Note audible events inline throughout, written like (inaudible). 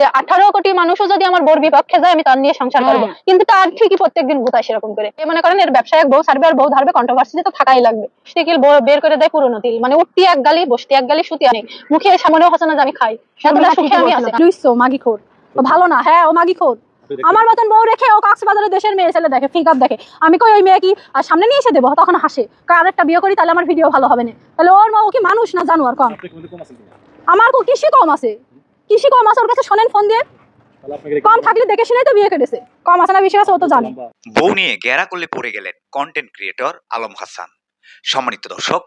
যে আঠারো কোটি মানুষও যদি আমার বোর বিপক্ষে যায় আমি তার নিয়ে সংসার করব। হ্যাঁ। কিন্তু তার ঠিকই প্রত্যেকদিন ভূতায় সেরকম করে। এ মনে করেন এর ব্যবসায়িক বউ ছাড়বে আর বউ ধারবে কন্ট্রোভার্সিতে তো থাকাই লাগবে। স্টিকিল বের করে দেয় পুরোনো তিল? মানে উঠতি এক গালি বসতি এক গালি সুতি অনেক মুখে সামনেও হচ্ছে না যে আমি খাই। সুখে আমি মাগি খোর। ও ভালো না। হ্যাঁ ও মাগি খোর। আমার মতন বউ রেখে ও কক্সবাজারের দেশের মেয়ে ছেলে দেখে ফিক দেখে। আমি কই ওই মেয়ে কি আর সামনে নিয়ে এসে দেবো? তখন হাসে। কয় আরেকটা বিয়ে করি তাহলে আমার ভিডিও ভালো হবে না। তাহলে ওর মা ও কি মানুষ না জানোয়ার? কম আমার কো কৃষি কম আছে? কৃষি কম আছে ওর কাছে শোনেন ফোন দিয়ে। কম থাকলে দেখে শুনেই তো বিয়ে করেছে। কম আছে না বেশি আছে ও তো জানে। বউ নিয়ে গেরা করলে পড়ে গেলেন কন্টেন্ট ক্রিয়েটর আলম হাসান। সম্মানিত দর্শক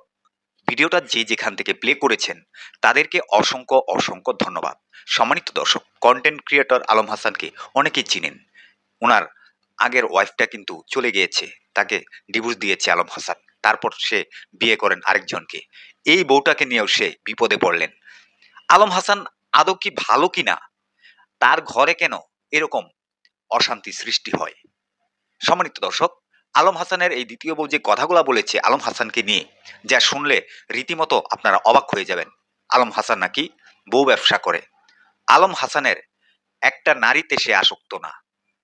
ভিডিওটা যে যেখান থেকে প্লে করেছেন তাদেরকে অসংখ্য অসংখ্য ধন্যবাদ। সম্মানিত দর্শক কন্টেন্ট ক্রিয়েটর আলম হাসানকে অনেকেই চিনেন। ওনার আগের ওয়াইফটা কিন্তু চলে গিয়েছে তাকে ডিভোর্স দিয়েছে আলম হাসান। তারপর সে বিয়ে করেন আরেকজনকে। এই বউটাকে নিয়েও সে বিপদে পড়লেন। আলম হাসান আদৌ কি ভালো কিনা? তার ঘরে কেন এরকম অশান্তি সৃষ্টি হয়? সম্মানিত দর্শক, আলম হাসানের এই দ্বিতীয় বউ যে কথাগুলো বলেছে আলম হাসানকে নিয়ে, যা শুনলে রীতিমতো আপনারা অবাক হয়ে যাবেন। আলম হাসান নাকি বউ ব্যবসা করে। আলম হাসানের একটা নারীতে সে আসক্ত না।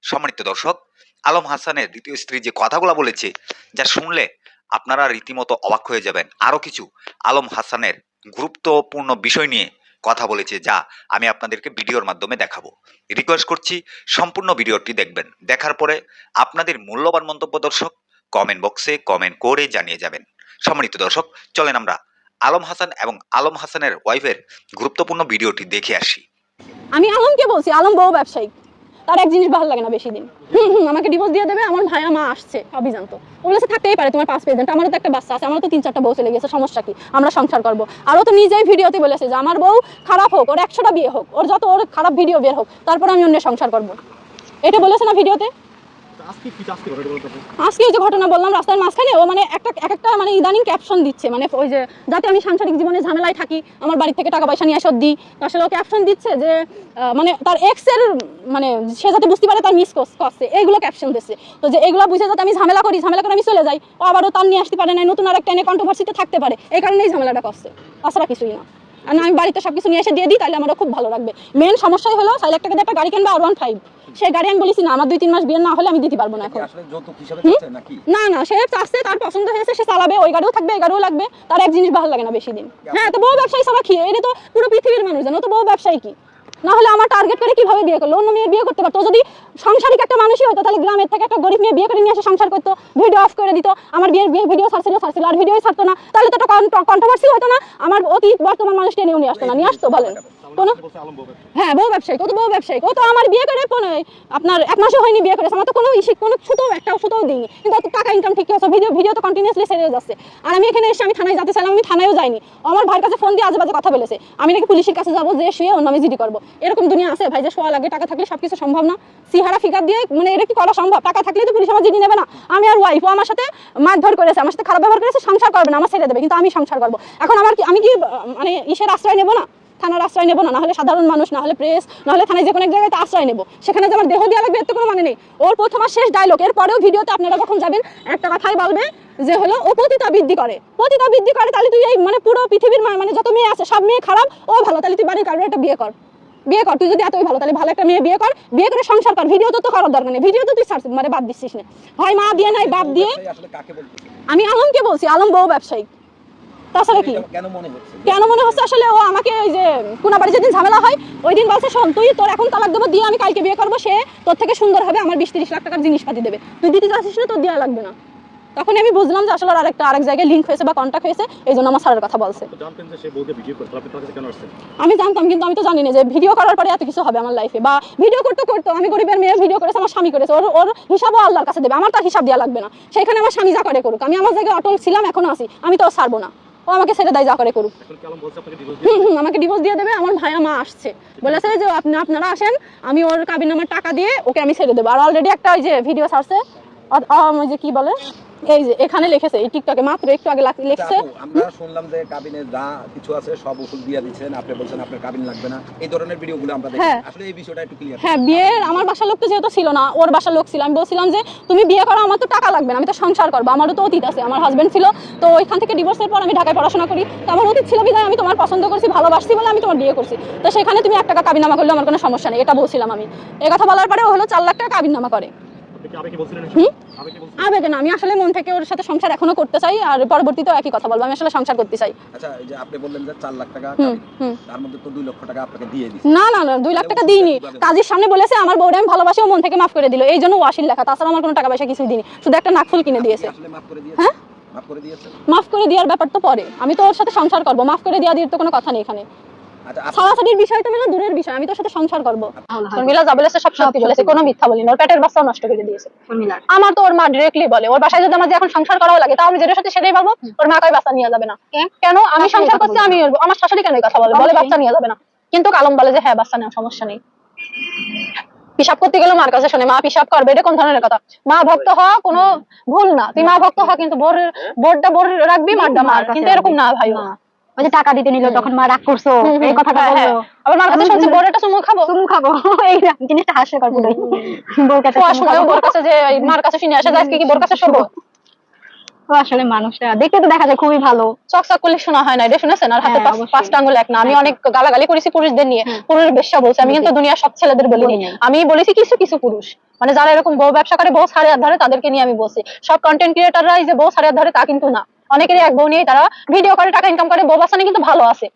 সম্মানিত দর্শক, আলম হাসানের দ্বিতীয় স্ত্রী যে কথাগুলো বলেছে, যা শুনলে আপনারা রীতিমতো অবাক হয়ে যাবেন। আরও কিছু আলম হাসানের গুরুত্বপূর্ণ বিষয় নিয়ে কথা বলেছে, যা, আমি আপনাদেরকে ভিডিওর মাধ্যমে দেখাবো। রিকোয়েস্ট করছি, সম্পূর্ণ ভিডিওটি দেখবেন। দেখার পরে আপনাদের মূল্যবান মন্তব্য দর্শক কমেন্ট বক্সে কমেন্ট করে জানিয়ে যাবেন। সম্মানিত দর্শক, চলেন আমরা আলম হাসান এবং আলম হাসানের ওয়াইফের গুরুত্বপূর্ণ ভিডিওটি দেখে আসি। আমি আলমকে বলছি, আলম বউ ব্যবসায়িক তার এক জিনিস ভালো লাগে না বেশি দিন। আমাকে ডিভোর্স দিয়ে দেবে, আমার ভাইয়া মা আসছে, সবই জানতো। ও বলেছে থাকতেই পারে, তোমার পাঁচ প্রেজেন্ট আমারও তো একটা বাচ্চা আছে, আমারও তো তিন, চারটা বউ চলে গেছে সমস্যা কি? আমরা সংসার করব। আরও তো নিজেই ভিডিওতে বলেছে যে, আমার বউ খারাপ হোক, ওর একশোটা বিয়ে হোক, ওর যত, ওর খারাপ ভিডিও বের হোক, তারপর আমি অন্য সংসার করব। এটা বলেছে না ভিডিওতে আজকে এই যে ঘটনা বললাম, রাস্তার মাঝখানে ও মানে একটা এক একটা মানে ইদানিং ক্যাপশন দিচ্ছে। মানে ওই যে, যাতে আমি সাংসারিক জীবনে ঝামেলায় থাকি, আমার বাড়ি থেকে টাকা পয়সা নিয়ে এসব দিই আসলে ও ক্যাপশন দিচ্ছে যে মানে তার এক্সের মানে সে যাতে বুঝতে পারে তার মিস করছে এইগুলো ক্যাপশন দিচ্ছে। তো যে এগুলো বুঝে যাতে আমি ঝামেলা করি, ঝামেলা করে আমি চলে যাই, ও আবারও তার নিয়ে আসতে পারে না নতুন আর একটা এনে কন্ট্রোভার্সিতে থাকতে পারে। এই কারণেই ঝামেলাটা করছে। তাছাড়া কিছুই না। আর আমি বাড়িতে সব কিছু নিয়ে এসে দিয়ে দিই তাহলে আমারও খুব ভালো লাগবে। মেন সমস্যাই হলো টাকা দিয়ে একটা গাড়ি কিনবা আর ওয়ান ফাইভ সেই গাড়ি আমি বলেছি না আমার দুই তিন মাস বিয়ে না হলে আমি দিতে পারব না এখন। না না সে চাচ্ছে তার পছন্দ হয়েছে সে চালাবে ওই গাড়িও থাকবে এই গাড়িও লাগবে তার এক জিনিস ভালো লাগে না বেশি দিন। হ্যাঁ তো বউ ব্যবসায়ী সবাই খেয়ে এটা তো পুরো পৃথিবীর মানুষ জানো তো বউ ব্যবসায়ী কি? না হলে আমার টার্গেট করে কীভাবে বিয়ে করল? অন্য মেয়ে বিয়ে করতে পারতো। যদি সাংসারিক একটা মানুষই হতো, তাহলে গ্রামের থেকে একটা গরিব মেয়ে বিয়ে করে নিয়ে এসে সংসার করতো ভিডিও অফ করে দিত, আমার বিয়ের বিয়ে ভিডিও ছাড়ছিল ছাড়ছিল, আর ভিডিওই ছাড়তো না। তাহলে তো একটা কন্ট্রোভার্সি হতো না। আমার অতীত, বর্তমান মানুষ টেনে নিয়ে আসতো না। নিয়ে আসতো, বলেন। কোনো হ্যাঁ বউ ব্যবসায়ী, ও তো বউ ব্যবসায়ী। ও তো আমার বিয়ে করে আপনার এক মাসও হয়নি বিয়ে করেছে। আমার তো কোনো ইসে কোনো ছোটো একটা ছোটোও দিইনি। কিন্তু টাকা ইনকাম ঠিক আছে ভিডিও ভিডিও তো কন্টিনিউসলি সেরে যাচ্ছে। আর আমি এখানে এসে আমি থানায় যেতে চাইলাম, আমি থানায়ও যাইনি। আমার ভাইয়ের কাছে ফোন দিয়ে আজে বাজে কথা বলেছে। আমি নাকি পুলিশের কাছে যাব, যে শুয়ে অন্য আমি জিডি করব। এরকম দুনিয়া আছে, ভাই, যে শোয়া লাগে, টাকা থাকলে সব কিছু সম্ভব না। সিহারা, ফিগার দিয়ে মানে এটা কি করা সম্ভব? টাকা থাকলে তো পুলিশ আমার জিডি নেবে না। আমি আর ওয়াইফ আমার সাথে মারধর করেছে, আমার সাথে খারাপ ব্যবহার করেছে, সংসার করবে না, আমার ছেড়ে দেবে, কিন্তু আমি সংসার করব। এখন আমার কি আমি কি মানে ইসের আশ্রয় নেব না? থানার আশ্রয় নেব না? নাহলে সাধারণ মানুষ না হলে প্রেস নাহলে থানায় যে কোনো এক জায়গায় আশ্রয় নেব। সেখানে যে আমার দেহ দেওয়া লাগবে, এর কোনো মানে নেই। ওর প্রথম আর শেষ ডায়লগ এর পরেও ভিডিওতে আপনারা যখন যাবেন, একটা কথাই বলবে যে হলো, ও পতিতা বৃদ্ধি করে। পতিতা বৃদ্ধি করে, তাহলে তুই এই মানে পুরো পৃথিবীর মানে যত মেয়ে আছে, সব মেয়ে খারাপ, ও ভালো। তাহলে তুই বাড়ির কারোর একটা বিয়ে কর। বিয়ে কর তুই যদি এতই ভালো তাহলে ভালো একটা মেয়ে বিয়ে কর বিয়ে করে সংসার কর ভিডিও তো তো করার দরকার নেই ভিডিও তো তুই ছাড় মানে বাদ দিচ্ছিস না। হয় মা দিয়ে নাই বাপ দিয়ে। আমি আলমকে বলছি আলম বউ ব্যবসায়ী। তাছাড়া কি? কেন মনে হচ্ছে? কেন মনে হচ্ছে? আসলে ও আমাকে ওই যে কোনাবাড়ি যেদিন ঝামেলা হয় ওই দিন বলছে শোন তুই তোর এখন তালাক দেবো দিয়ে আমি কালকে বিয়ে করব সে তোর থেকে সুন্দর হবে আমার বিশ তিরিশ লাখ টাকার জিনিসপাতি দেবে। তুই দিতে চাচ্ছিস না তোর দেওয়া লাগবে না। তখন আমি বুঝলাম যে আসলে আরেকটা আরেক জায়গায় লিঙ্ক হয়েছে বা কন্ট্যাক্ট হয়েছে এই জন্য আমার স্যারের কথা বলছে। আমি জানতাম কিন্তু আমি তো জানি না যে ভিডিও করার পরে এত কিছু হবে আমার লাইফে বা ভিডিও করতে করতে আমি গরিবের মেয়ে ভিডিও করেছে আমার স্বামী করেছে ওর ওর হিসাবও আল্লাহর কাছে দেবে আমার তার হিসাব দেওয়া লাগবে না। সেখানে আমার স্বামী যা করে করুক আমি আমার জায়গায় অটল ছিলাম এখনও আছি আমি তো ছাড়বো না। ও আমাকে ছেড়ে দেয় যা করে করুক। হুম হুম আমাকে ডিভোর্স দিয়ে দেবে আমার ভাইয়া মা আসছে। বলেছে যে আপনি আপনারা আসেন আমি ওর কাবিন নামার টাকা দিয়ে ওকে আমি ছেড়ে দেবো। আর অলরেডি একটা ওই যে ভিডিও ছাড়ছে যে কি বলে? এই যে এখানে লিখেছে এই টিকটকে মাত্র একটু আগে লিখছে। আমরা শুনলাম যে কাবিনে যা কিছু আছে সব ওষুধ দিয়ে দিচ্ছেন। আপনি বলছেন আপনার কাবিন লাগবে না। এই ধরনের ভিডিওগুলো আমরা দেখি। হ্যাঁ। আসলে এই বিষয়টা একটু ক্লিয়ার হ্যাঁ বিয়ের আমার বাসার লোক তো যেহেতু ছিল না ওর বাসার লোক ছিল। আমি বলছিলাম যে তুমি বিয়ে করো আমার তো টাকা লাগবে না আমি তো সংসার করব আমারও তো অতীত আছে আমার হাজবেন্ড ছিল তো ওইখান থেকে ডিভোর্সের পর আমি ঢাকায় পড়াশোনা করি। তো আমার অতীত ছিল বিধায় আমি তোমার পছন্দ করছি ভালোবাসছি বলে আমি তোমার বিয়ে করছি। তো সেখানে তুমি এক টাকা কাবিনামা করলে আমার কোনো সমস্যা নেই এটা বলছিলাম আমি। এই কথা বলার পরে ও হলো চার লাখ টাকা কাবিনামা করে। আমি আসলে মন থেকে ওর সাথে সংসার এখনও করতে চাই আর পরবর্তীতেও একই কথা বলব আমি আসলে সংসার করতে চাই। আচ্ছা এই যে আপনি বললেন যে চার লাখ টাকা হুম কাবিন, হুম। তার মধ্যে তো দুই লক্ষ টাকা আপনাকে দিয়ে দিচ্ছে না না না লাখ টাকা দিইনি। কাজের সামনে বলেছে আমার বউরে আমি ভালোবাসি ও মন থেকে মাফ করে দিল। এই জন্য ওয়াশির লেখা তাছাড়া আমার কোনো টাকা পয়সা কিছুই দিইনি। শুধু একটা নাকফুল কিনে দিয়েছে। আসলে মাফ করে দিয়েছে হ্যাঁ? মাফ করে দিয়েছে মাফ করে দেওয়ার ব্যাপার তো পরে। আমি তো ওর সাথে সংসার করব মাফ করে দেওয়া দিয়ে তো কোনো কথা নেই এখানে। ছাড়াছাড়ির বিষয় তো হলো দূরের বিষয় আমি তোর সাথে সংসার করব। শর্মিলা যা বলেছে সব সত্যি বলেছে কোনো মিথ্যা বলিনি ওর পেটের বাচ্চাও নষ্ট করে দিয়েছে। আমার তো ওর মা ডিরেক্টলি বলে ওর বাসায় যদি আমার এখন সংসার করাও লাগে তাও আমি যেটা সাথে সেটাই বলব ওর মা কয় বাচ্চা নিয়ে যাবে না। কেন? আমি সংসার করছি আমি আমার শাশুড়ি কেন কথা বলে? বলে বাচ্চা নিয়ে যাবে না। কিন্তু কালম বলে যে হ্যাঁ বাচ্চা নেওয়া সমস্যা নেই। পিসাব করতে গেলে মার কাছে শোনে মা পিসাব করবে এটা কোন ধরনের কথা? মা ভক্ত হওয়া কোনো ভুল না। তুই মা ভক্ত হওয়া কিন্তু বোর বোরটা বোর রাখবি মারটা মার। কিন্তু এরকম না ভাই। ওই যে টাকা দিতে নিল তখন মা রাগ করছ এই কথাটা হ্যাঁ, হ্যাঁ। বলল আবার মার কাছে শুনছি বোর একটা চুমু খাব? তুমি খাব। (laughs) এই জিনিসটা হাস্যকর পুরোই বউ কাছে বোর কাছে যে মার কাছে শুনে আসে আজকে কি বোর কাছে শোবো? আসলে মানুষটা দেখতে তো দেখা যায় খুবই ভালো। চকচক করলে শোনা হয় না এটা শুনেছেন? আর হাতে হ্যাঁ। পাঁচটা আঙ্গুল এক না। আমি অনেক গালাগালি করেছি পুরুষদের নিয়ে। পুরুষ বেশ্যা বলছে। আমি কিন্তু দুনিয়ার সব ছেলেদের বলিনি। আমি বলেছি কিছু কিছু পুরুষ। মানে যারা এরকম বউ ব্যবসা করে বউ সাড়ে ধরে তাদেরকে নিয়ে আমি বলছি। সব কন্টেন্ট ক্রিয়েটাররা যে বউ সাড়ে হাত ধরে তা কিন্তু না। অনেকেরই এক বউ নিয়ে তারা ভিডিও করে, টাকা ইনকাম করে, বউ নিয়ে কিন্তু ভালো আছে।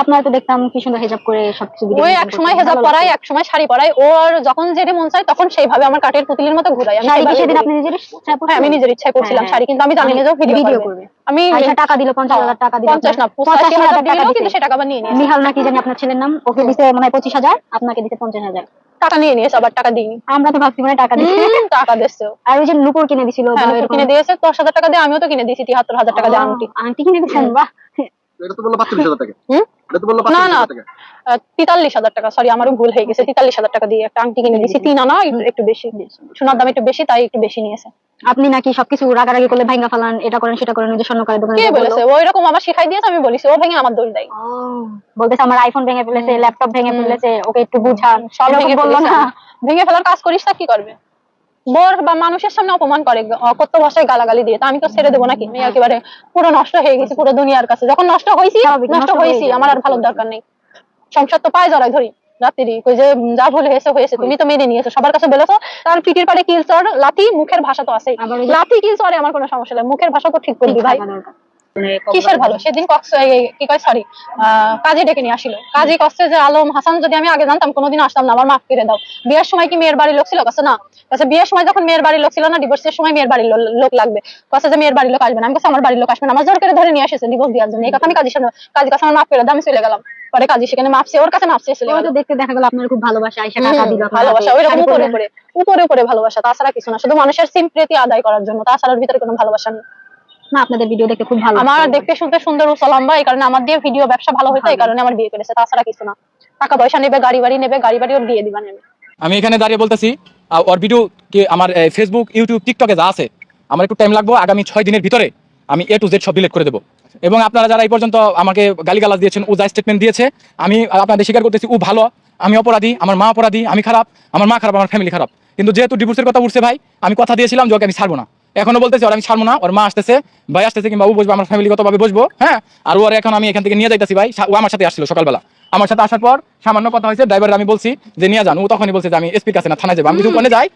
আপনার তো দেখতাম কি সুন্দর হেজাব করে সবকিছু ওই এক সময় হেজাব। পরাই এক সময় শাড়ি পরাই। ওর যখন যেটা মন চায় তখন সেইভাবে আমার কাঠের পুতুলের মতো ঘুরাই। আমি শাড়ি সেদিন আপনি নিজের ইচ্ছায় হ্যাঁ আমি নিজের ইচ্ছায় করছিলাম হ্যাঁ, শাড়ি কিন্তু আমি জানি না যে ভিডিও করবে। আমি আয়শা টাকা দিল পঞ্চাশ হাজার টাকা দিল পঞ্চাশ না আপনার। পঁচাশি হাজার টাকা দিল কিন্তু আবার নিয়ে নিয়েছে। নাকি জানি আপনার ছেলের নাম? ওকে দিতে মানে পঁচিশ হাজার আপনাকে দিতে পঞ্চাশ হাজার। টাকা নিয়ে নিয়েছে আবার টাকা দিইনি। আমরা তো ভাবছি মানে টাকা দিতে। টাকা দিচ্ছে আর ওই যে নুপুর কিনে দিছিল হ্যাঁ, কিনে দিয়েছে দশ হাজার টাকা দিয়ে আমিও তো কিনে দিয়েছি তিয়াত্তর হাজার টাকা দিয়ে আংটি। আংটি কিনে দিয়েছেন বাহ। এটা তো বলল বাহাত্তর হাজার টাকা। হুম? এটা তো বলল না না। আহ, টাকা সরি আমারও ভুল হয়ে গেছে। তেতাল্লিশ হাজার টাকা দিয়ে একটা আংটি কিনে দিয়েছি। তিন আনা একটু- একটু বেশি। সোনার দাম একটু বেশি তাই একটু বেশি নিয়েছে। আপনি নাকি সবকিছু রাগারাগি করলে ভাঙ্গা ফালান এটা করেন সেটা করেন ওই যে স্বর্ণকারের দোকানে কে বলেছে? ওই রকম আমার শিখাই দিয়েছে আমি বলেছি ও ভেঙে আমার দোষ দেয়। বলতেছে আমার আইফোন ভেঙে ফেলেছে ল্যাপটপ ভেঙে ফেলেছে ওকে একটু বুঝান। সব ভেঙে বলল না। ভেঙে ফেলার কাজ করিস তা কি করবে? বোর বা মানুষের সামনে অপমান করে কত ভাষায় গালাগালি দিয়ে তা আমি তো ছেড়ে দেবো নাকি? আমি একেবারে পুরো নষ্ট হয়ে গেছি পুরো দুনিয়ার কাছে। যখন নষ্ট হয়েছি নষ্ট হয়েছি আমার আর ভালো দরকার নেই। সংসার তো পায় জড়াই ধরি রাত্রি কই যে যা ভুল হয়েছে হয়েছে তুমি তো মেনে নিয়েছো সবার কাছে বলেছ তার পিঠের পাড়ে কিল চর লাথি মুখের ভাষা তো ওই যে- লাথি কিল চরে আমার কোনো সমস্যা নেই মুখের ভাষা তো ঠিক করবি ভাই। কিসের ভালো? সেদিন কক্স কি কয় সরি কাজী ডেকে নিয়ে আসিল। কাজী কষ্টে যে আলম হাসান যদি আমি আগে জানতাম কোনোদিন আসতাম না আমার মাফ করে দাও। বিয়ের সময় কি মেয়ের বাড়ির লোক ছিল? কাছে না। কাছে বিয়ের সময় যখন মেয়ের বাড়ির লোক ছিল না ডিভোর্সের সময় মেয়ের বাড়ির লোক লাগবে। কাছে যে মেয়ের বাড়ির লোক আসবে না আমি কাছে আমার বাড়ির লোক আসবে না। আমার জোর করে ধরে নিয়ে আসেছে ডিভোর্স দেওয়ার জন্য। এই কথা আমি কাজী সামনে কাজী কাছে আমার মাফ করে দাও আমি চলে গেলাম। পরে কাজী সেখানে মাপছে ওর কাছে মাপছে চলে ওই তো দেখতে দেখা গেল আপনার খুব ভালোবাসা আয়সা টাকা দিল ভালোবাসা হাতে, ওইরকম শাড়ি উপরে উপরে উপরে উপরে ভালোবাসা তাছাড়া কিছু না। শুধু মানুষের সিম্প্রেতি আদায় করার জন্য তাছাড়ার ভিতরে কোনো ভালোবাসা নেই। না আপনাদের ভিডিও দেখতে খুব ভালো আমার দেখতে শুনতে সুন্দর ও লম্বা এই কারণে আমার দিয়ে ভিডিও ব্যবসা ভালো হইতো এই কারণে আমার বিয়ে করেছে তাছাড়া কিছু না। টাকা পয়সা নেবে গাড়ি বাড়ি নেবে গাড়ি বাড়ি ওর দিয়ে দিবা নেবে। আমি এখানে দাঁড়িয়ে বলতেছি ওর ভিডিও কি আমার ফেসবুক ইউটিউব টিকটকে যা আছে আমার একটু টাইম লাগবে আগামী ছয় দিনের ভিতরে আমি এ টু জেড সব ডিলিট করে দেবো। এবং আপনারা যারা এই পর্যন্ত আমাকে গালিগালাজ দিয়েছেন ও যা স্টেটমেন্ট দিয়েছে আমি আপনাদের স্বীকার করতেছি ও ভালো আমি অপরাধী আমার মা অপরাধী আমি খারাপ আমার মা খারাপ আমার ফ্যামিলি খারাপ। কিন্তু যেহেতু ডিভোর্সের কথা উঠছে ভাই আমি কথা দিয়েছিলাম যে ওকে আমি ছাড়বো না। এখনও বলতেছি ওর আমি ছাড়বো না ওর মা আসতেছে ভাই আসতেছে কিংবা বসবো আমার ফ্যামিলিগতভাবে বসবো হ্যাঁ? আর ওর এখন আমি এখান থেকে নিয়ে যাইতেছি ভাই ও আমার সাথে আসছিল সকালবেলা। আমার সাথে আসার পর সামান্য কথা হয়েছে ড্রাইভার আমি বলছি যে নিয়ে যান। ও তখনই বলছে যে আমি এসপির কাছে না থানায় যাব। আমি যাই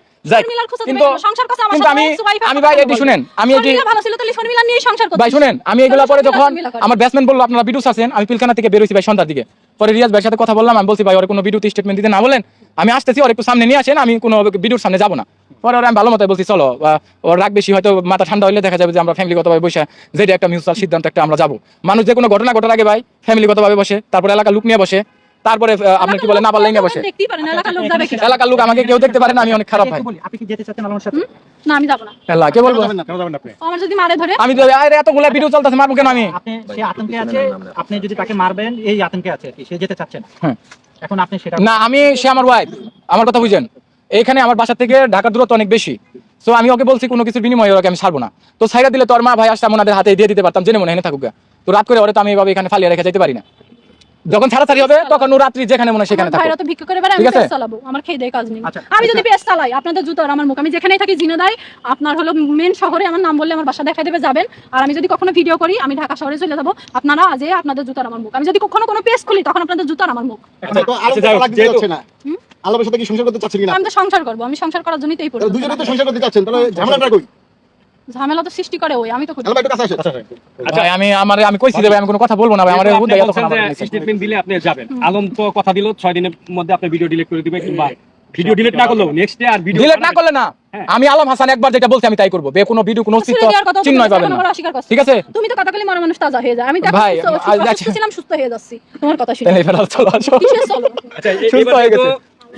কিন্তু আমি আমি ভাই এটি শুনেন আমি এটি শর্মিলা ভালো ছিল তাহলে শর্মিলা নিয়ে সংসার করতো। ভাই শুনেন আমি এগুলো পরে যখন আমার ব্যাটসম্যান বলল আপনারা ভিডিও আছেন আমি পিলখানা থেকে বেরোছি ভাই সন্ধ্যার দিকে। পরে রিয়াজ ভাইয়ের সাথে কথা বললাম আমি বলছি ভাই ওর কোনো ভিডিওতে স্টেটমেন্ট দিতে না বলেন। আমি আসতেছি ওর একটু সামনে নিয়ে আসেন আমি কোনো ভিডিওর সামনে যাব না। পরে ওরা আমি ভালো মতো বলছি চলো ওর রাগ বেশি হয়তো মাথা ঠান্ডা হলে দেখা যাবে যে আমরা ফ্যামিলিগতভাবে বসে যেটা একটা মিউচুয়াল সিদ্ধান্ত একটা আমরা যাব। মানুষ যে কোনো ঘটনা ঘটার আগে ভাই ফ্যামিলিগতভাবে বসে তারপরে এলাকার লোক নিয়ে বসে তারপরে আপনি কি বলে না পারলে নিয়ে বসে। এলাকার লোক যাবে কি এলাকার লোক আমাকে কেউ দেখতে পারে না আমি অনেক খারাপ ভাই। আপনি কি যেতে চাচ্ছেন আমার সাথে? না আমি যাব না। এলা কে বলব। যাবেন না কেন যাবেন আপনি? আমার যদি মারে ধরে? আমি তো আরে এতগুলা ভিডিও চলতেছে মারবো কেন আমি? আপনি সে আতঙ্কে আছে আপনি যদি তাকে মারবেন এই আতঙ্কে আছে আর কি সে যেতে চাচ্ছে না। হ্যাঁ। এখন আপনি সেটা না আমি সে আমার ওয়াইফ আমার কথা বুঝেন। এইখানে আমার বাসা থেকে ঢাকার দূরত্ব অনেক বেশি। সো আমি ওকে বলছি কোনো কিছুর বিনিময়ে ওকে আমি ছাড়বো না। তো সাইরা দিলে তোর মা ভাই আসতাম ওনাদের হাতে দিয়ে দিতে পারতাম জেনে মনে হেনে থাকুক তো রাত করে ওরে তো আমি এভাবে এখানে ফালিয়ে রেখে যেতে পারি না। যখন ছাড়াছাড়ি হবে তখন ও রাত্রি যেখানে মনে সেখানে থাকো ভাইরা তো ভিক্ষা করে বেড়ায় আমি ঠিক চালাবো আমার খেয়ে দেয় কাজ নেই। আচ্ছা, আমি যদি পেজ চালাই আপনাদের জুতোর আমার মুখ আমি যেখানেই থাকি জিনে দেয় আপনার হলো মেন শহরে আমার নাম বললে আমার বাসা দেখাই দেবে যাবেন। আর আমি যদি কখনো ভিডিও করি আমি ঢাকা শহরে চলে যাব আপনারা আজে আপনাদের জুতার আমার মুখ। আমি যদি কখনো কোনো পেজ খুলি তখন আপনাদের জুতার আমার মুখ। আচ্ছা, যাই হোক, সাথে কি সংসার করতে চাচ্ছেন কিনা? আমি তো সংসার করব আমি সংসার করার জন্যই তো এই দুজনে তো সংসার করতে চাচ্ছেন তাহলে ঝামেলাটা কই? ঝামেলা তো সৃষ্টি করে ওই আমি তো করি আলম একটু কাছে আসেন ভাই আমি আমার আমি কইছি আমি কোনো কথা বলব না ভাই আমার। স্টেটমেন্ট দিলে আপনি যাবেন। আলম তো কথা দিল ছয় দিনের মধ্যে আপনি ভিডিও ডিলিট করে দিবে কিংবা ভিডিও ডিলিট না করলেও নেক্সট ডে আর ভিডিও ডিলেট না করলে না হ্যাঁ। আমি আলম হাসান একবার যেটা বলছি আমি তাই করব। বে কোনো ভিডিও কোনো অস্তিত্ব ছেড়ে দেওয়ার কথা চিহ্নই পাবেন এখন না আবার অস্বীকার করছ। ঠিক আছে? তুমি তো কথা বলে মরা মানুষ তাজা হয়ে যায়। আমি তো ভাই, আচ্ছা। ছিলাম সুস্থ হয়ে যাচ্ছি। তোমার কথা শুনে। চলো আসো। আচ্ছা সুস্থ হয়ে গেছে।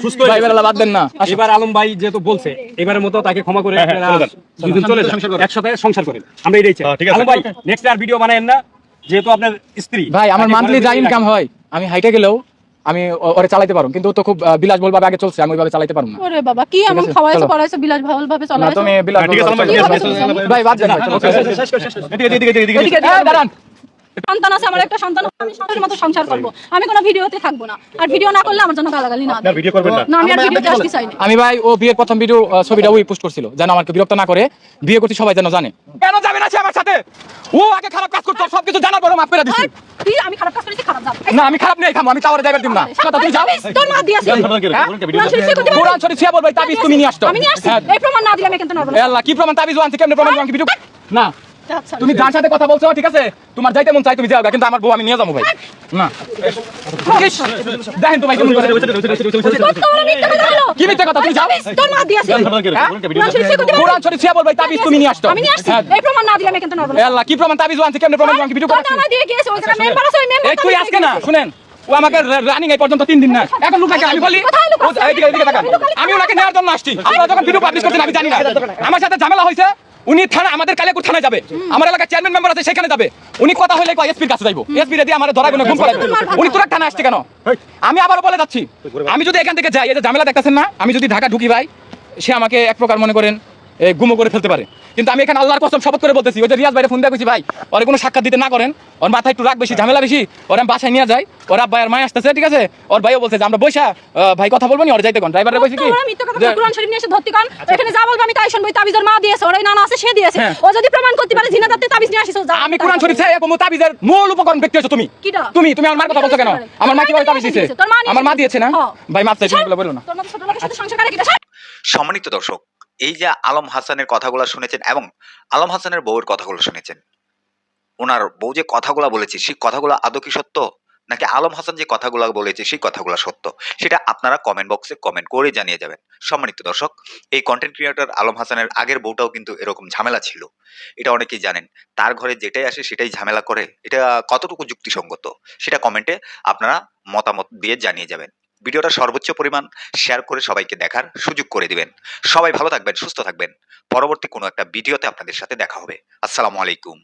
সুস্থ ভাই হয়ে বেলা বাদ দেন না। এবার আলম ভাই যেহেতু বলছে এবারের মতো তাকে ক্ষমা করে হ্যাঁ, দুজন চলে যান। একসাথে সংসার করেন। আমরা এটাই চাই। আলম ভাই নেক্সট আর ভিডিও বানায়েন না যেহেতু আপনার স্ত্রী। ভাই আমার মান্থলি যা ইনকাম হয়। আমি হাইটে গেলেও আমি ওরে চালাইতে পারব। কিন্তু তো খুব বিলাস ভাবে আগে চলছে। আমি ওইভাবে চালাইতে পারব না। ওরে বাবা কি এমন খাওয়াইছো পড়াইছো বিলাস ভাবে ভাবে না, তুমি বিলাস হ্যাঁ, ঠিক আছে, আলম ভাই, বাদ দেন। ভাই, চলো, চলো, চলো। শেষ শেষ এদিকে, এদিকে, এদিকে, এদিকে, এদিকে, এদিকে। এই, দাঁড়ান। সন্তান আছে আমার একটা সন্তান আছে, আমি সন্তানের মতো সংসার করব। আমি কোনো ভিডিওতে থাকব না। আর ভিডিও না করলে আমার জন্য গালাগালি না। ভিডিও করবেন না। না আমি আর ভিডিওতে আসতে চাই না আমি ভাই ও বিয়ের প্রথম ভিডিও ছবিটা ওই পোস্ট করছিল যেন আমাকে বিরক্ত না করে। বিয়ে করছি সবাই যেন জানে। কেন যাবে না সে আমার সাথে? ও আগে খারাপ কাজ করতো সবকিছু জানার পরে মাফ করে দিছি। তুই আমি খারাপ কাজ করেছি খারাপ যাবে। না আমি খারাপ নেই খামো আমি টাওয়ারে যাইবার দিব না। কথা তুমি যাও। তোর মা দিয়েছে। হ্যাঁ? কোরআন শরীফ ছিয়া বলবে তাবিজ তুমি নিয়ে আসতো আমি নিয়ে আসছি। হ্যাঁ। এই প্রমাণ না দিলে আমি কিন্তু এ আল্লাহ কি প্রমাণ? তাবিজ আনছি কেমনে প্রমাণ? আমাকে ভিডিও না। তুমি যার সাথে কথা বলছো ঠিক আছে? তোমার যাইতে মন চাই তুমি যাও কিন্তু আমার বউ আমি নিয়ে যাব ভাই। না। দেখেন তো ভাই কেমন করে। তোর তো ওরা মিথ্যা কথা বলল। কি মিথ্যে কথা তুমি যাও। তোর মা দিয়েছে হ্যাঁ? কোরআন শরীফ থেকে দিবে। কোরআন শরীফ ছিয়া বলবে তাবিজ তুমি নিয়ে আসতো আমি নিয়ে আসছি। হ্যাঁ। এই প্রমাণ না দিলে আমি কিন্তু এ আল্লাহ কি প্রমাণ? তাবিজ আনছি কেমনে প্রমাণ আমাকে ভিডিও তোর করে নানা দিয়ে গিয়েছে ওই জায়গায় মেম্বার আছে ওই মেম্বার তুই আজকে না শুনেন। ও আমাকে রানিং এই পর্যন্ত তিন দিন না। এখন লুকাকে আমি বলি আমি ওনাকে নেওয়ার জন্য আসছি। আপনারা যখন ভিডিও পাবলিশ করছেন আমি জানি না। আমার সাথে ঝামেলা হয়েছে উনি থানা আমাদের কালেকুর থানা যাবে? আমার এলাকার চেয়ারম্যান মেম্বার আছে সেখানে যাবে। উনি কথা হইলে কয় এসপির কাছে যাইবো। এসপি রে দিয়ে আমার ধরা গুলো ঘুম করাবে উনি তোরা থানা আসছে কেন? আমি আবার বলে যাচ্ছি আমি যদি এখান থেকে যাই এই যে ঝামেলা দেখতেছেন না আমি যদি ঢাকা ঢুকি ভাই সে আমাকে এক প্রকার মনে করেন গুমো করে ফেলতে পারে। কিন্তু আমি এখানে আল্লাহর কসম শপথ করে বলতেছি ওই যে রিয়াজ ভাইরে ফোন দিয়ে কইছি ভাই ওরে কোনো সাক্ষাৎ দিতে না করেন ওর মাথায় একটু রাগ বেশি ঝামেলা বেশি ওর আমি বাসায় নিয়ে যাই ওর আব্বা আর মায় আসতেছে ঠিক আছে? ওর ভাইও বলছে যে আমরা বৈশা ভাই কথা বলব নি ওর যাইতে কোন। ড্রাইভারে বলছি কি তোরা মিথ্যা কথা যে- বলে কোরআন শরীফ নিয়ে এসে ধরতে কান এখানে যা বলবে আমি তাই শুনব তাবিজের মা দিয়েছে ওর নানা আছে সে দিয়েছে। হ্যাঁ। ও যদি প্রমাণ করতে পারে জিনা দাতে তাবিজ নিয়ে যা আমি কোরআন শরীফ চাই এরকম তাবিজের মূল উপকরণ ব্যক্তি হচ্ছে তুমি। কিটা? তুমি তুমি আমার মার কথা বলছো কেন? আমার মা কীভাবে তাবিজ দিয়েছে। আমার মা। দিয়েছে না? হ্যাঁ। ভাই মাপ চাইছে এগুলো বলো না। সম্মানিত দর্শক এই যে আলম হাসানের কথাগুলো শুনেছেন এবং আলম হাসানের বউয়ের কথাগুলো শুনেছেন ওনার বউ যে কথাগুলো বলেছে, সেই কথাগুলো আদৌ কি সত্য? নাকি আলম হাসান যে কথাগুলো বলেছে, সেই কথাগুলো সত্য? সেটা আপনারা কমেন্ট বক্সে কমেন্ট করে জানিয়ে যাবেন। সম্মানিত দর্শক, এই কন্টেন্ট ক্রিয়েটর আলম হাসানের আগের বউটাও কিন্তু এরকম ঝামেলা ছিল। এটা অনেকেই জানেন। তার ঘরে যেটাই আসে সেটাই ঝামেলা করে। এটা কতটুকু যুক্তিসঙ্গত? সেটা কমেন্টে আপনারা মতামত দিয়ে জানিয়ে যাবেন। ভিডিওটা সর্বোচ্চ পরিমাণ শেয়ার করে সবাইকে দেখার সুযোগ করে দিবেন। সবাই ভালো থাকবেন, সুস্থ থাকবেন। পরবর্তী কোনো একটা ভিডিওতে আপনাদের সাথে দেখা হবে। আসসালামু আলাইকুম।